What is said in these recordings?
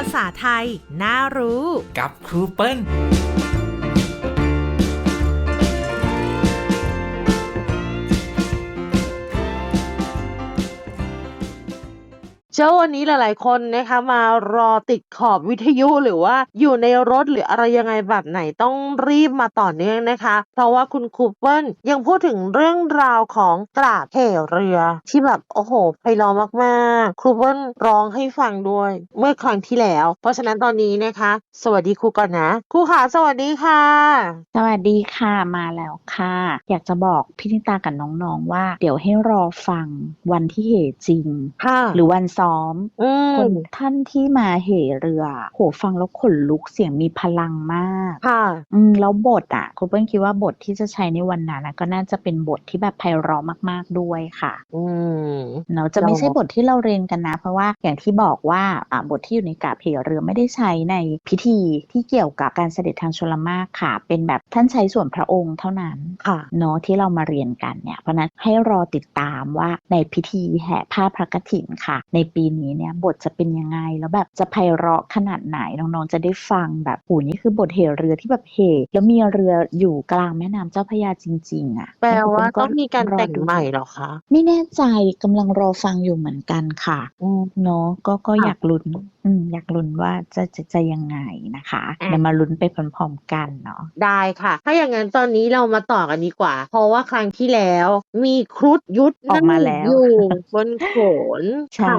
าษาไทย น่ารู้ กับครูเปิ้ล เจ้าวันนี้หลาย ๆ คนนะคะมารอติดขอบวิทยุหรือว่าอยู่ในรถหรืออะไรยังไงแบบไหนต้องรีบมาต่อเนื่องนะคะ เพราะว่าคุณครูเปิ้ลยังพูดถึงเรื่องราวของตราดเหเรือ ที่แบบโอ้โหไพเราะมากๆครูเปิ้ลร้องให้ฟังด้วย เมื่อครั้งที่แล้ว เพราะฉะนั้นตอนนี้นะคะ สวัสดีครูก่อนนะครูขาสวัสดีค่ะ สวัสดีค่ะมาแล้วค่ะ อยากจะบอกพี่นิตากับน้อง ๆ ว่า เดี๋ยวให้รอฟังวันที่เหจริงค่ะหรือวันซ้อมอืคมนท่านที่มาเหเรือ โหฟังแล้วขนลุกเสียงมีพลังมากค่ะอืมแล้วบทอะครูเปิ้ลคิดว่าบทที่จะใช้ในวันนั้นนะก็น่าจะเป็นบทที่แบบไพเราะมาก ๆด้วยค่ะ อืมเนาะจะไม่ใช่เราบทที่เราเรียนกันนะ เพราะว่าอย่างที่บอกว่าอ่าบทที่อยู่ในกาบเหเรือไม่ได้ใช้ในพิธีที่เกี่ยวกับการเสด็จทางชลมารค่ะ เป็นแบบท่านใช้ส่วนพระองค์เท่านั้นค่ะเนาะที่เรามาเรียนกันเนี่ยเพราะฉะนั้นให้รอติดตามว่าในพิธีแห่ผ้าพระกฐินค่ะ ในปีนี้เนี่ยบทจะเป็นยังไง แล้วแบบจะไพเราะขนาดไหนน้องๆจะได้ฟังแบบโอ้นี่คือบทเหเรือที่แบบเหแล้วมีเรืออยู่กลางแม่น้ำเจ้าพระยาจริง ๆ อะ แปลว่าแล้วต้องมีการแต่งดูใหม่เหรอคะ ไม่แน่ใจกำลังรอฟังอยู่เหมือนกันค่ะอืมเนาะก็ก็ค่ะอยากลุ้นอืมอยากลุ้นว่าจะจะจะยังไงนะคะอะเดี๋ยวมาลุ้นไปพร้อมๆกันเนาะได้ค่ะ ถ้าอย่างนั้นตอนนี้เรามาต่อกันดีกว่า เพราะว่าครั้งที่แล้ว มีครุฑยุทธออกมาแล้วอยู่บนโขนใช่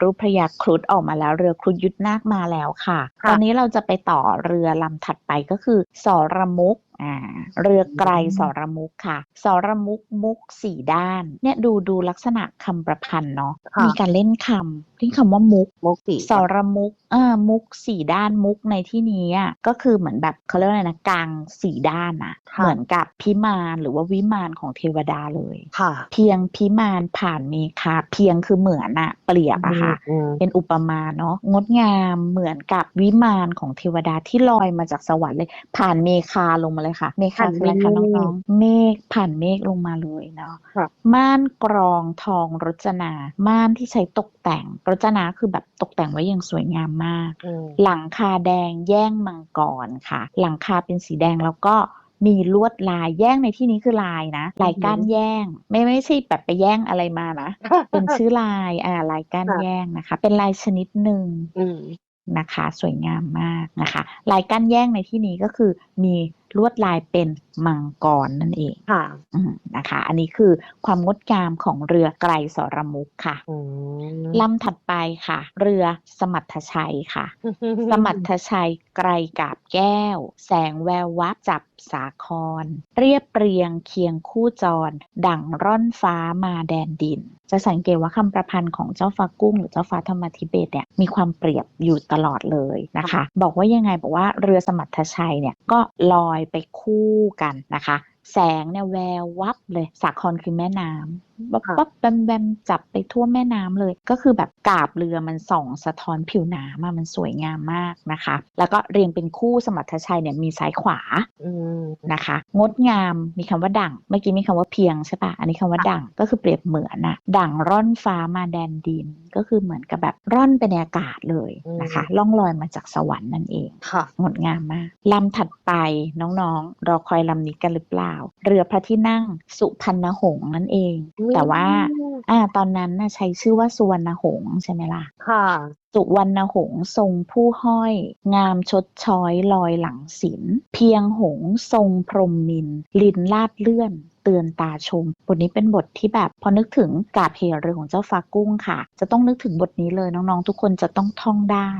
รูปพระยาครุฑออกมาแล้วเรือครุฑยุทธนาคมาแล้วค่ะค่ะตอนนี้เราจะไปต่อเรือลำถัดไปก็คือสรมุก อ่าเรือไกลสรมุกค่ะ สรมุกมุกสี่ด้าน เนี่ยดูดูลักษณะคำประพันธ์เนาะค่ะมีการเล่นคำเล่นคำว่ามุกโมกสีสรมุกอ่ามุกสี่ด้านมุกในที่นี้อะก็คือเหมือนแบบเขาเรียกว่าอะไรนะกลางสี่ด้านอะค่ะเหมือนกับพิมานหรือว่าวิมานของเทวดาเลยค่ะ เพียงพิมานผ่านเมฆาเพียงคือเหมือนอะเปรียบอะค่ะอืมเป็นอุปมาเนาะงดงามเหมือนกับวิมานของเทวดาที่ลอยมาจากสวรรค์เลย ผ่านเมฆาลงมาเลยค่ะเมฆาผ่านคืออะไรคะเมฆน้องๆเมฆผ่านเมฆลงมาเลยเนาะค่ะม่านกรองทองรจนา ม่านที่ใช้ตกแต่งรจนาคือแบบตกแต่งไว้อย่างสวยงามมากอืมหลังคาแดงแย่งมังกรค่ะ หลังคาเป็นสีแดงแล้วก็มีลวดลายแย่งในที่นี้คือลายนะลายก้านแย่ง ไม่ไม่ใช่แบบไปแย่งอะไรมานะเป็นชื่อลายอ่าลายก้านค่ะแย่งนะคะ เป็นลายชนิดหนึ่งอืมนะคะ สวยงามมากนะคะ ลายก้านแย่งในที่นี้ก็คือมี ลวดลายเป็น มังกรนั่นเองค่ะอืมนะคะ อันนี้คือความงดงามของเรือไกรสรมุกค่ะอืมลำถัดไปค่ะ เรือสมัททชัยค่ะ สมัททชัยไกรกาบแก้ว แสงแวววับจับสาคร เรียบเรียงเคียงคู่จร ดั่งร่อนฟ้ามาแดนดิน จะสังเกตว่าคำประพันธ์ของเจ้าฟ้ากุ้งหรือเจ้าฟ้าธรรมธิเบศเนี่ยมีความเปรียบอยู่ตลอดเลยนะคะ บอกว่ายังไงบอกว่าเรือสมัททชัยเนี่ยก็ลอยไปคู่กันนะคะ แสงเนี่ยแวววับเลยสาครคือแม่น้ำ บ๊อบค่ะบ๊อบแบมแบมจับไปทั่วแม่น้ำเลย ก็คือแบบกาบเรือมันส่องสะท้อนผิวน้ำอะมันสวยงามมากนะคะ แล้วก็เรียงเป็นคู่สมรรถชัยเนี่ยมีซ้ายขวาอืมนะคะ งดงามมีคำว่าดั่งเมื่อกี้มีคำว่าเพียงใช่ปะอันนี้คำว่าดั่งก็คือเปรียบเหมือนอะดั่งร่อนฟ้ามาแดนดินก็คือเหมือนกับแบบร่อนไปในอากาศเลยนะคะล่องลอยมาจากสวรรค์นั่นเองค่ะงดงามมากลำถัดไปน้องๆ รอคอยลำนี้กันหรือเปล่า เรือพระที่นั่งสุพรรณหงส์นั่นเองแต่ว่า อ่า ตอนนั้นน่ะใช้ชื่อว่าสุวรรณหงส์ใช่ไหมล่ะ ค่ะ สุวรรณหงส์ทรงผู้ห้อย งามชดช้อยลอยหลังศิลป์เพียงหงส์ทรงพรหมมินทร์ลินลาดเลื่อนเตือนตาชม บทนี้เป็นบทที่แบบพอนึกถึงกาบเหเรือของเจ้าฟ้ากุ้งค่ะ จะต้องนึกถึงบทนี้เลยน้องๆ ทุกคนจะต้องท่องได้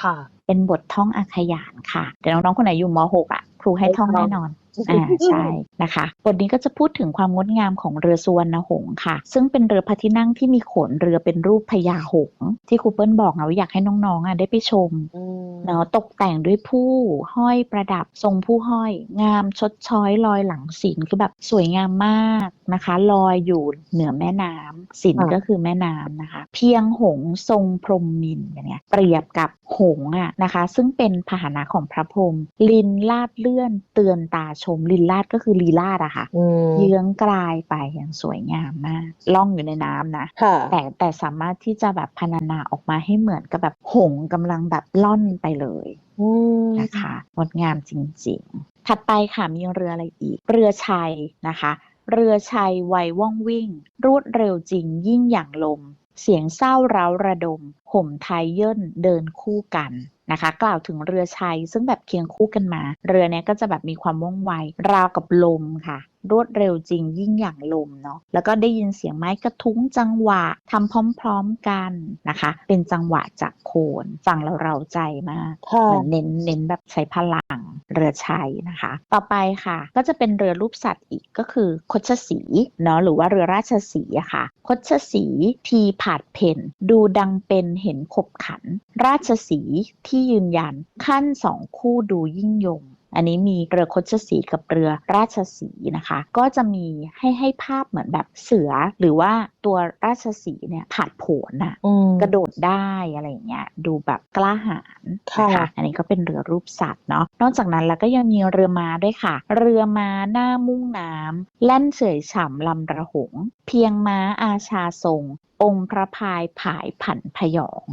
ค่ะ เป็นบทท่องอาขยานค่ะ เดี๋ยวน้องๆ คนไหนอยู่ม .6 อะค รูให้ท่องให้ท่องแน่นอนอ่าใช่นะคะบทนี้ก็จะพูดถึงความงดงามของเรือสุวรรณหงส์ค่ะ ซึ่งเป็นเรือพระที่นั่งที่มีโขนเรือเป็นรูปพญาหงส์ที่ครูเปิ้ลบอกนะว่าอยากให้น้องๆอะได้ไปชมอืมเนาะตกแต่งด้วยผู้ห้อยประดับทรงผู้ห้อย งามชดช้อยลอยหลังศิลคือแบบสวยงามมาก นะคะลอยอยู่เหนือแม่น้ำศิลก็คือแม่น้ำนะคะ เพียงหงส์ทรงพรหมมินทร์อย่างเงี้ยเปรียบกับหงส์อะนะคะ ซึ่งเป็นพาหนะของพระพรหมลินลาดเลื่อนเตือนตาชม ลินลาดก็คือลีลาดอะค่ะอืมเยื้องกลายไปอย่างสวยงามมากล่องอยู่ในน้ำนะค่ะแต่แต่สามารถที่จะแบบพรรณนาออกมาให้เหมือนกับแบบหงส์กำลังแบบล่อนไปเลยอืมนะคะงดงามจริงๆ ถัดไปค่ะมีเรืออะไรอีก เรือชัยนะคะ เรือชัยไวยว่องวิ่ง รวดเร็วจริงยิ่งอย่างลม เสียงเศร้าเร้าระดม ห่มไทยเย่นเดินคู่กันนะคะ กล่าวถึงเรือชัยซึ่งแบบเคียงคู่กันมา เรือเนี้ยก็จะแบบมีความว่องไวราวกับลมค่ะ รวดเร็วจริงยิ่งอย่างลมเนาะแล้วก็ได้ยินเสียงไม้กระทุ้งจังหวะทำพร้อมๆกันนะคะ เป็นจังหวะจากโคนฟังแล้วเราใจมากค่ะเหมือนเน้นเน้นแบบใช้พลังเรือชัยนะคะ ต่อไปค่ะก็จะเป็นเรือรูปสัตว์อีกก็คือคดชสีเนาะหรือว่าเรือราชสีห์อะค่ะคดชสีทีผาดเพนดูดังเป็นเห็นขบขัน ราชสีห์ที่ยืนยันขั้นสองคู่ดูยิ่งยง อันนี้มีเรือคดชสีห์กับเรือราชสีห์นะคะ ก็จะมีให้ให้ภาพเหมือนแบบเสือหรือว่าตัวราชสีห์เนี่ยผาดโผนอะอืมกระโดดได้อะไรอย่างเงี้ยดูแบบกล้าหาญค่ะนะคะอันนี้ก็เป็นเรือรูปสัตว์เนาะนอกจากนั้นแล้วก็ยังมีเรือม้าด้วยค่ะ เรือม้าหน้ามุ่งน้ำแล่นเฉยฉ่ำลำระหง เพียงม้าอาชาทรงองค์พระพายผายผันพยอง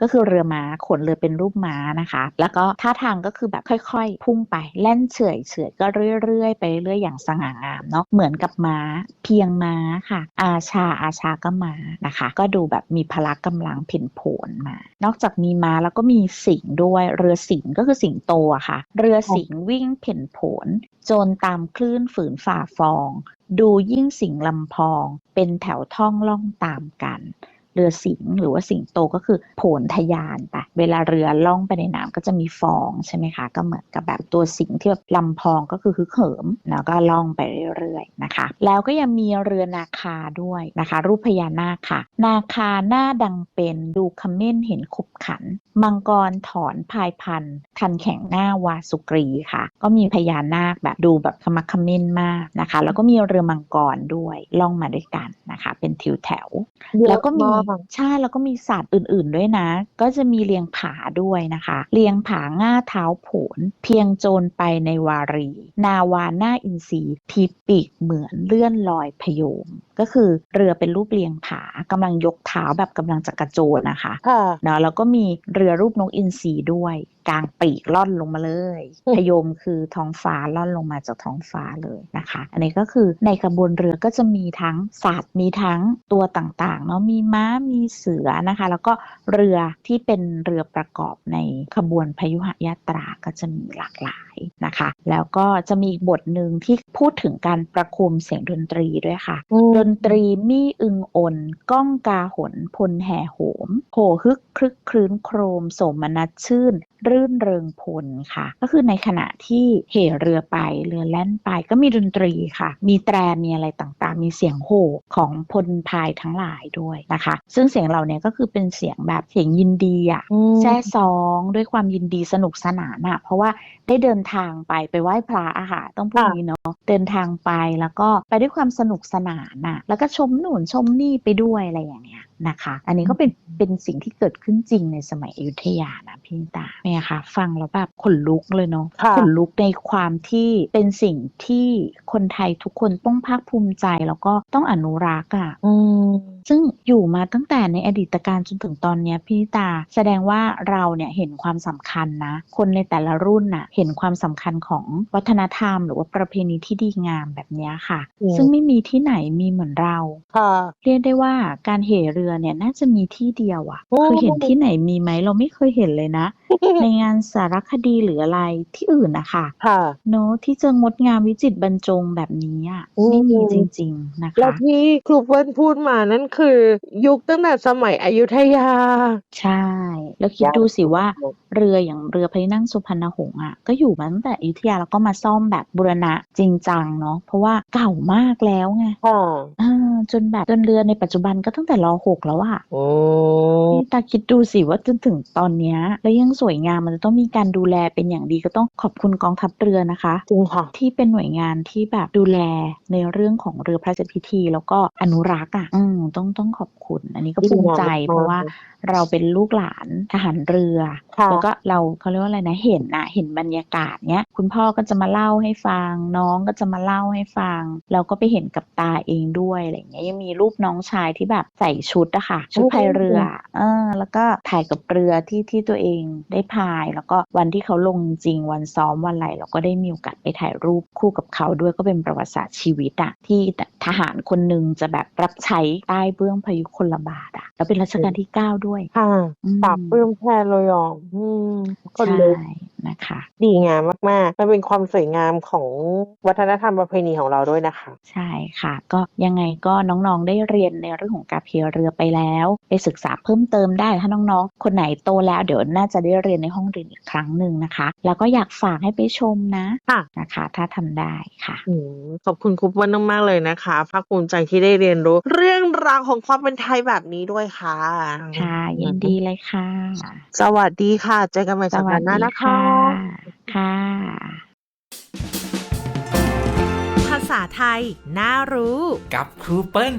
ก็คือเรือม้าขนเรือเป็นรูปม้านะคะ แล้วก็ท่าทางก็คือแบบค่อยๆ พุ่งไปแล่นเฉอยเฉอยก็เรื่อยๆ ไปเรื่อยอย่างสง่างามเนาะเหมือนกับม้า เพียงม้าค่ะ อาชาอาชาก็ม้านะคะ ก็ดูแบบมีพละกำลังเพ่นโผนมา นอกจากมีม้าแล้วก็มีสิงด้วยเรือสิงก็คือสิงโตะค่ะ เรือสิงวิ่งเพ่นโผนจรตามคลื่นฝืนฝ่าฟอง ดูยิ่งสิงลำพอง เป็นแถวท่องล่องตามกัน เรือสิงห์หรือว่าสิงโตก็คือโผนทะยานไปเวลาเรือล่องไปในน้ำก็จะมีฟองใช่ไหมคะก็เหมือนกับแบบตัวสิงห์ที่แบบลำพองก็คือฮึกเหิมแล้วก็ล่องไปเรื่อยๆนะคะ แล้วก็ยังมีเรือนาคาด้วยนะคะ รูปพญานาคค่ะ นาคาหน้าดังเป็นดูคำเม่นเห็นขบขัน มังกรถอนพายพันทันแข่งหน้าวาสุกรีค่ะ ก็มีพญานาคแบบดูแบบขมักเขม้นมากนะคะ แล้วก็มีเรือมังกรด้วยล่องมาด้วยกันนะคะ เป็นทิวแถว แล้วก็มีเยอะากใช่แล้วก็มีสัตว์อื่นๆด้วยนะ ก็จะมีเลียงผาด้วยนะคะ เลียงผาง่าเท้าโผนเพียงโจรไปในวารี นาวาหน้าอินทรีทีปีกเหมือนเลื่อนลอยพโยมก็คือเรือเป็นรูปเลียงผากำลังยกเท้าแบบกำลังจะกระโจนนะคะค่ะเนาะแล้วก็มีเรือรูปนกอินทรีด้วยกลางปีกล่อนลงมาเลยอืมพยมคือท้องฟ้าล่อนลงมาจากท้องฟ้าเลยนะคะ อันนี้ก็คือในขบวนเรือก็จะมีทั้งสัตว์มีทั้งตัวต่างๆเนาะมีม้ามีเสือนะคะ แล้วก็เรือที่เป็นเรือประกอบในขบวนพยุหยาตราก็จะมีหลากหลายนะคะ แล้วก็จะมีอีกบทหนึ่งที่พูดถึงการประโคมเสียงดนตรีด้วยค่ะอืมดนตรีมี่อึงอนก้องกาหนพลแห่โหมโหฮึกคลึกคลื้นโครม โสมนัสชื่นรื่นเริงพลค่ะ ก็คือในขณะที่เหเรือไปเรือแล่นไปก็มีดนตรีค่ะ มีแตรมีอะไรต่างๆ มีเสียงโห่ของพลพายทั้งหลายด้วยนะคะ ซึ่งเสียงเหล่านี้ก็คือเป็นเสียงแบบเสียงยินดีอะอืมแซ่ซองด้วยความยินดีสนุกสนานอะเพราะว่าได้เดินทางไปไปไหว้พระอะค่ะต้องพูดค่ะอย่างนี้เนาะเดินทางไปแล้วก็ไปด้วยความสนุกสนานอะแล้วก็ชมหนุนชมนี่ไปด้วยอะไรอย่างเงี้ย นะคะ อันนี้ก็เป็นเป็นสิ่งที่เกิดขึ้นจริงในสมัยอยุธยานะพี่ตาเนี่ยค่ะ ฟังแล้วแบบขนลุกเลยเนาะค่ะขนลุกในความที่เป็นสิ่งที่คนไทยทุกคนต้องภาคภูมิใจแล้วก็ต้องอนุรักษ์อะอืมซึ่งอยู่มาตั้งแต่ในอดีตการจนถึงตอนเนี้ยพี่ตา แสดงว่าเราเนี่ยเห็นความสำคัญนะ คนในแต่ละรุ่นน่ะเห็นความสำคัญของวัฒนธรรม หรือว่าประเพณีที่ดีงามแบบเนี้ยค่ะอืมซึ่งไม่มีที่ไหนมีเหมือนเราค่ะเรียกได้ว่าการเหเรือเนี่ยน่าจะมีที่เดียวอะโอ้คือเห็นที่ไหนมีไหมเราไม่เคยเห็นเลยนะ ในงานสารคดีหรืออะไรที่อื่นนะคะค่ะเนอะที่จะงดงามวิจิตรบรรจงแบบนี้อะอืมไม่มีจริง ๆ นะแล้วคะที่ครูเปิ้ลพูดมานั่นคือยุคตั้งแต่สมัยอยุธยา ใช่ แล้วคิดยาวดูสิว่าเรืออย่างเรือพระที่นั่งสุพรรณหงส์อะก็อยู่มาตั้งแต่อยุธยาแล้วก็มาซ่อมแบบบูรณะจริงจังเนาะเพราะว่าเก่ามากแล้วไงค่ะอ่า จนแบบจนเรือในปัจจุบันก็ตั้งแต่รอหกแล้วอะโอ้นี่ตาคิดดูสิว่าจนถึงตอนเนี้ยแล้วยังสวยงามมันจะต้องมีการดูแลเป็นอย่างดีก็ต้องขอบคุณกองทัพเรือนะคะ จริงค่ะ ที่เป็นหน่วยงานที่แบบดูแลในเรื่องของเรือพระราชพิธี แล้วก็อนุรักษ์อะอืมต้องต้องขอบคุณ อันนี้ก็ภูมิใจเพราะว่าเราเป็นลูกหลานทหารเรือค่ะแล้วก็เราเขาเรียกว่าอะไรนะเห็นนะเห็นบรรยากาศเนี้ยคุณพ่อก็จะมาเล่าให้ฟัง น้องก็จะมาเล่าให้ฟัง เราก็ไปเห็นกับตาเองด้วยอะไรอย่างเงี้ยยังมีรูปน้องชายที่แบบใส่ชุดอะค่ะ ชุดพายเรือเออแล้วก็ถ่ายกับเรือที่ที่ตัวเองได้พาย แล้วก็วันที่เขาลงจริงวันซ้อมวันอะไรเราก็ได้มีโอกาสไปถ่ายรูปคู่กับเขาด้วยก็เป็นประวัติศาสตร์ชีวิตอะที่ทหารคนหนึ่งจะแบบรับใช้ใต้เบื้องพยุคลบาทอะแล้วเป็นรัชกาลที่เก้าด้วยค่ะอืมปรับปลื้มแทนเลยอะอืมคนใช่ลุกนะคะดีงามมาก ๆ มันเป็นความสวยงามของวัฒนธรรมประเพณีของเราด้วยนะคะ ใช่ค่ะ ก็ยังไงก็น้องๆได้เรียนในเรื่องของการพายเรือไปแล้ว ไปศึกษาเพิ่มเติมได้ถ้าน้องๆ คนไหนโตแล้วเดี๋ยวน่าจะได้เรียนในห้องเรียนอีกครั้งหนึ่งนะคะ แล้วก็อยากฝากให้ไปชมนะค่ะนะคะ ถ้าทำได้ค่ะอืมขอบคุณครูเปิ้ลมากๆเลยนะคะภาคภูมิใจที่ได้เรียนรู้ เรื่องราวของความเป็นไทยแบบนี้ด้วยค่ะค่ะยินดีเลยค่ะ สวัสดีค่ะ เจอกันใหม่สัปดาห์หน้านะคะค่ะภาษาไทย น่ารู้ กับครูเปิ้ล